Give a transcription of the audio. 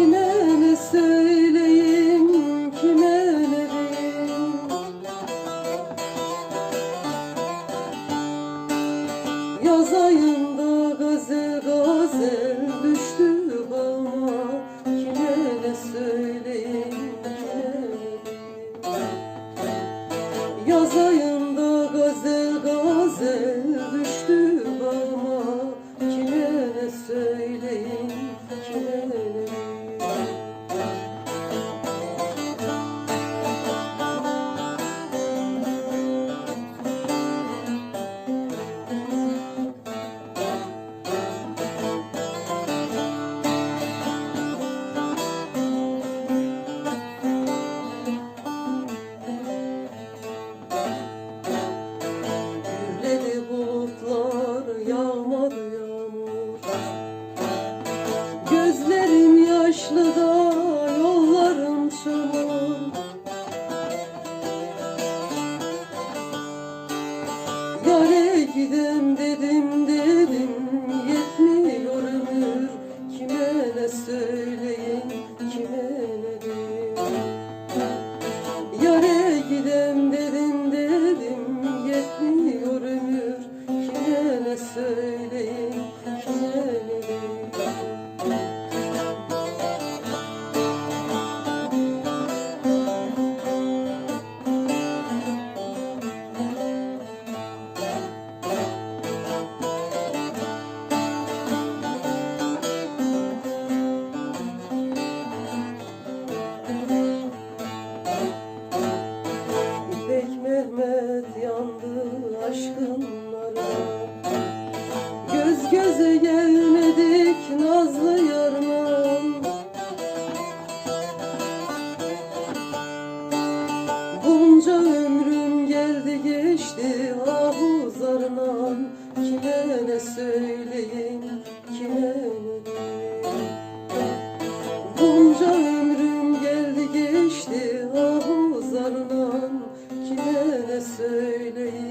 Kime ne söyleyeyim, kime ne diyeyim? Yaz ayında gazel gazel düştü bana. Kime ne söyleyeyim, kime Yaz ayında gazel gazel düştü bana. Kime ne söyleyeyim? gidem dedim söyleyin kime Bunca ömrüm geldi geçti ah zarlan kime ne söyleyin?